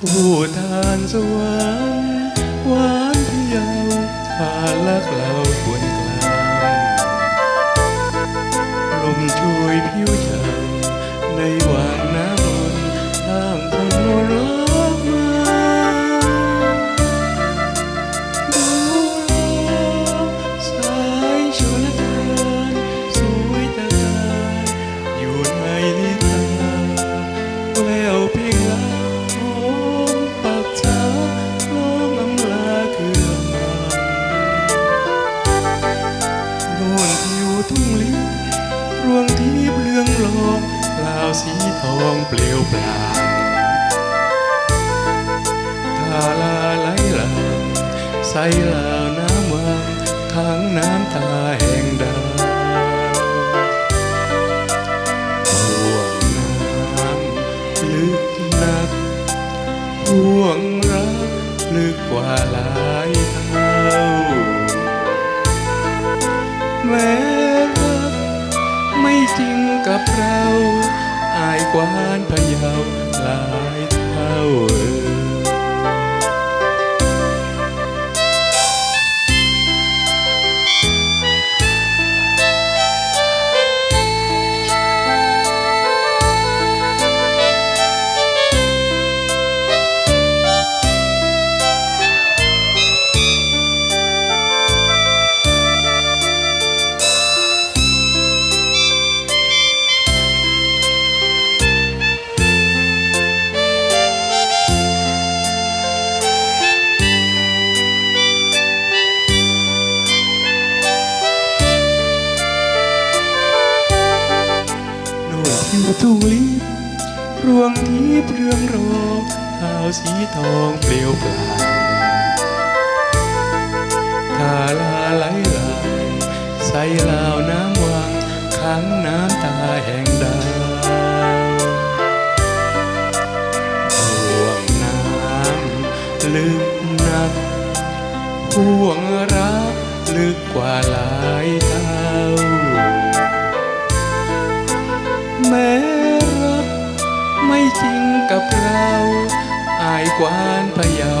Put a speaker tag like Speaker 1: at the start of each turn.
Speaker 1: ผู้ทานสวรรค์หวานเพียวทานลักเราควร ทุ่งลิ้นรวงที่เปลืองลองลาวสีทองเปลวปลางทาลาไหลหลาใสลาวน้ำวังข้างน้ำตาแห่งดาวห่วงน้ำลึกนักห่วงรักลึกกว่าหลายเท่าแม้ กับเราอายกวานพะเยาหลาย น่นทิวทุ่งลิ้นรวงที่เปลืองรองขาวสีทองเปลี่ยวปลางทาลาไหลหลางใสลาวน้ำวังขังน้ำตาแห่งดาวห่วงน้ำลึกนักห่วงรักลึกกว่าหลายทา แม้รัก ไม่จริงกับเรา อายกวานพะเยา